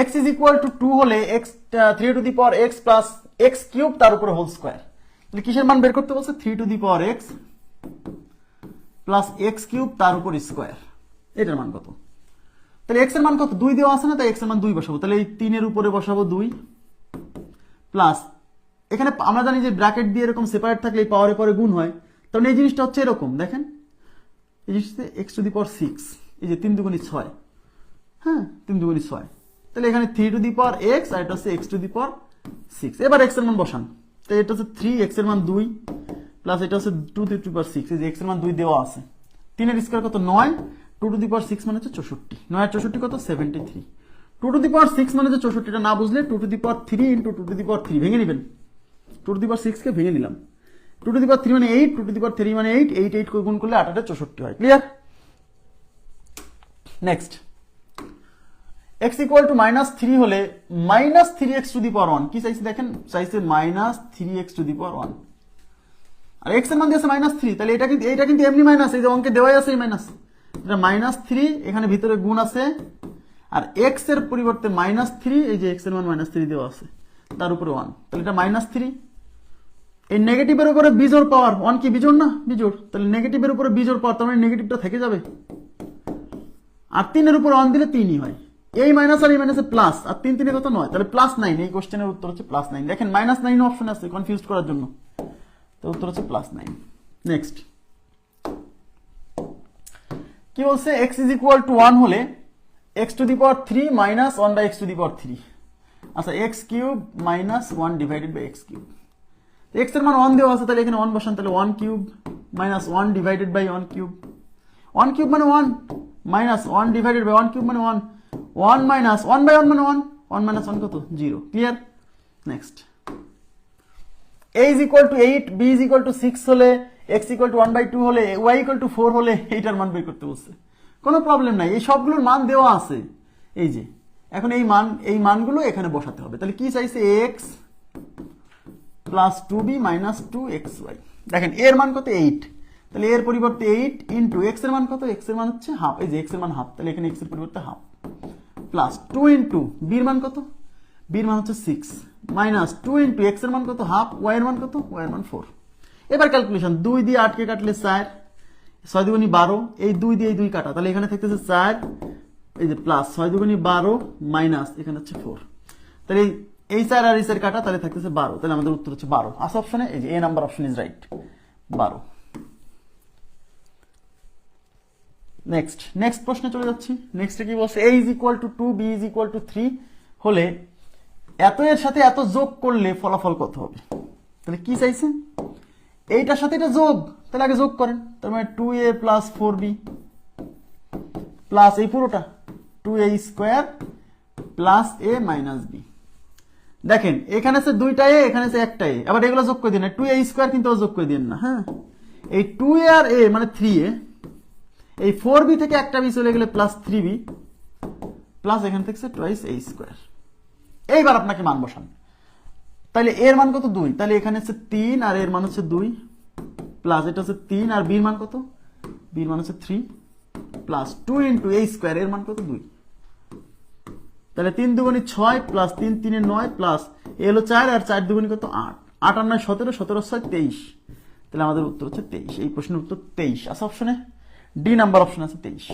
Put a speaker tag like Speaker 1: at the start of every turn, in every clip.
Speaker 1: X is equal to two হলে X three to the power X plus X cube তার উপরে whole square তাহলে কিসের মান বের করতে বলছে? Three to the power X plus X cube তার উপর স্কোয়ার এটার মান কত? তাহলে এক্সের মান কত? দুই দেওয়া আছে না? তাই এক্সের মান দুই বসাবো। তাহলে এই তিনের উপরে বসাবো দুই প্লাস এখানে আমরা জানি যে ব্র্যাকেট দিয়ে এরকম সেপারেট থাকলে এই পাওয়ারে পরে গুণ হয়। তাহলে এই জিনিসটা হচ্ছে এরকম, দেখেন। এই জিনিসটা X to the power six এই যে তিন দুগুণি ছয়। হ্যাঁ তিন দুগুণি ছয়। তাহলে এখানে three to the power X আর এটা হচ্ছে X to the power six এবার এক্সের মান বসান তাই এটা হচ্ছে থ্রি এক্সের মান দুই প্লাস এটা হচ্ছে two to the power six এক্সের মান দুই দেওয়া আছে তিনের স্কোয়ার কত নয় two to the power six মানে হচ্ছে চৌষট্টি নয় চৌষট্টি কত seventy three two to the power six মানে হচ্ছে চৌষট্টিটা না বুঝলে two to the power three into two to the power three ভেঙে নেবেন টু টু দি পাওয়ার সিক্সকে ভেঙে নিলাম two to the power three মানে eight two to the power three মানে এইট এইট এইট গুণ করলে আটাটা চৌষট্টি হয় clear next X equal to minus three হলে minus three X to the power one কি চাইছে দেখেন? চাইছে minus three X to the power one আর এক্সের মান দিয়েছে মাইনাস থ্রি তাহলে এটা কিন্তু এটা কিন্তু এমনি মাইনাস এই যে অঙ্কে দেওয়াই আছে এই মাইনাস এটা মাইনাস থ্রি এখানে ভিতরে গুণ আছে। আর এক্সের পরিবর্তে মাইনাস থ্রি এই যে এক্সের মান মাইনাস থ্রি দেওয়া আছে। তার উপরে ওয়ান তাহলে এটা মাইনাস থ্রি এই নেগেটিভের উপরে বিজোড় পাওয়ার ওয়ান কি বিজোড় না? বিজোড়। তাহলে নেগেটিভের উপরে বিজোড় পাওয়ার তার মানে নেগেটিভটা থেকে যাবে। আর তিনের উপর ওয়ান দিলে তিনই হয়। এই মাইনাস আর এই মাইনাসে প্লাস আর তিন তিনে কত নয়? তাহলে প্লাস নাইন এই কোশ্চেনের উত্তর হচ্ছে প্লাস নাইন দেখেন মাইনাস নাইন অপশন আছে কনফিউজ করার জন্য। তো উত্তর হচ্ছে প্লাস নাইন নেক্সট কি বলছে? X is equal to one হলে X to the power three minus one by X to the power three আচ্ছা X cube minus one divided by X cube এক্সের মান ওয়ান দেওয়া আছে, তাহলে এখানে ওয়ান বসান, তাহলে one cube minus one divided by one cube one cube মানে one minus one divided by one cube মানে one one minus one by one মানে ওয়ান ওয়ান মাইনাস ওয়ান কত? Zero clear next a is equal to 8 b is equal to 6 হলে, x equal to 1 by 2 হলে, y equal to 4 হলে, এইটার মান বের করতে বলছে। কোনো প্রবলেম নাই। এই সবগুলোর মান দেওয়া আছে। এই যে, এখন এই মান, এই মানগুলো এখানে বসাতে হবে। তাহলে কি চাইছে? X plus two B minus two X Y দেখেন, এর মান কত? এইট তাহলে এর পরিবর্তে এইট ইন্টু এক্সের মান কত? এক্সের মান হচ্ছে হাফ এই যে এক্সের মান হাফ তাহলে এখানে এক্সের পরিবর্তে হাফ প্লাস টু ইন্টু বির মান কত? বির মান হচ্ছে সিক্স মাইনাস টু ইন্টু এক্সের মান কত? হাফ ওয়াই এর মান কত? ওয়াই এর মান ফোর এবার ক্যালকুলেশন দুই দিয়ে আটকে কাটলে চার ছয় দুগুনি বারো, এই দুই দিয়ে এই দুই কাটা। তাহলে এখানে থাকতেছে চার এই যে প্লাস ছয় দুগুনি বারো মাইনাস এখানে হচ্ছে ফোর তাহলে এই- চার আর এই চার কাটা, তাহলে থাকতেছে বারো। তাহলে আমাদের উত্তর হচ্ছে বারো। আস অপশনে এই যে A number option is right বারো। নেক্সট নেক্সট প্রশ্নে চলে যাচ্ছি। নেক্সটে কি বলছে? A is equal to two B is equal to three হলে এত এর সাথে এত যোগ করলে ফলাফল কত হবে? তাহলে কি চাইছেন? এইটার সাথে এটা যোগ। তাহলে আগে যোগ করেন। তার মানে two A plus four B plus এই পুরোটা। Two A square plus A minus B দেখেন, এখানে আছে দুইটা এ এখানে আছে একটা এ আবার এগুলো যোগ করে দিন। টু এ স্কোয়ার কিন্তু যোগ করে দিন না হ্যাঁ? এই টু এ আর এ মানে থ্রি এ এই ফোর বি থেকে একটা বি চলে গেলে প্লাস থ্রি বি প্লাস এখান থেকে টোয়াইস এই স্কোয়ার এইবার আপনাকে মান বসান। তাহলে এর মান কত? দুই। তাহলে এখানে হচ্ছে তিন আর এর মান হচ্ছে দুই। প্লাস এটা হচ্ছে তিন আর বির মান কত? বির মান হচ্ছে থ্রি প্লাস টু ইন্টু এই স্কোয়ার এর মান কত? দুই। তাহলে তিন দুগুণি ছয় প্লাস তিন তিনে নয় প্লাস এ হলো চার আর চার দুগুণি কত? আট। আট আর নয়, সতেরো সতেরো ছয়, তেইশ। তাহলে আমাদের উত্তর হচ্ছে তেইশ। এই প্রশ্নের উত্তর তেইশ। আছে অপশনে ডি নাম্বার অপশন আছে তেইশ।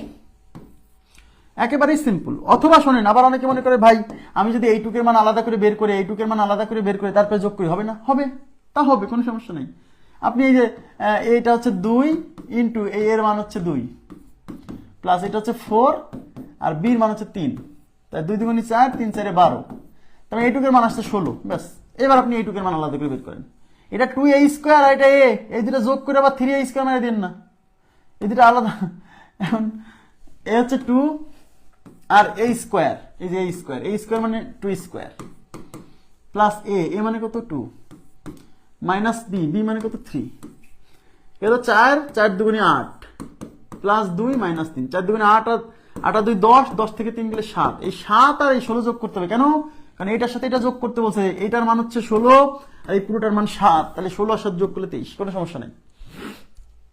Speaker 1: একেবারেই সিম্পল। অথবা শোনেন, আবার অনেকে মনে করে, ভাই, আমি যদি এইটুকের মান আলাদা করে বের করে, এইটুকের মান আলাদা করে বের করে, তারপরে যোগ করি। হবে না? হবে। তা হবে, কোনো সমস্যা নেই। আপনি এই যে এইটা হচ্ছে দুই ইন্টু এই এর মান হচ্ছে দুই। প্লাস এটা হচ্ছে ফোর, আর বির মান হচ্ছে তিন। তাই দুই দুগুণি চার, তিন চারে বারো। তাহলে এইটুকের মান আসছে ষোলো। ব্যাস। এবার আপনি এইটুকের মান আলাদা করে বের করেন। এটা টু এ স্কোয়ার আর এটা এ এই দুটো যোগ করে আবার থ্রি এ স্কোয়ার মেরে দিন না। এই দুটো আলাদা। এখন এ হচ্ছে টু আর এ স্কোয়ার এই যে এ স্কোয়ার এ স্কোয়ার মানে two square plus A A মানে কত টু মাইনাস বি বি মানে কত থ্রি এলো চার চার দুগুণে আট। প্লাস দুই মাইনাস তিন। চার দুগুণে আট আর আট আর দুই দশ দশ থেকে তিন গেলে সাত। এই সাত আর এই ষোলো যোগ করতে হবে। কেন? কারণ এটার সাথে এটা যোগ করতে বলছে, এটার মান হচ্ছে ষোলো আর এই পুরোটার মান সাত। তাহলে ষোলো আর সাত যোগ করলে তেইশ। কোনো সমস্যা নেই।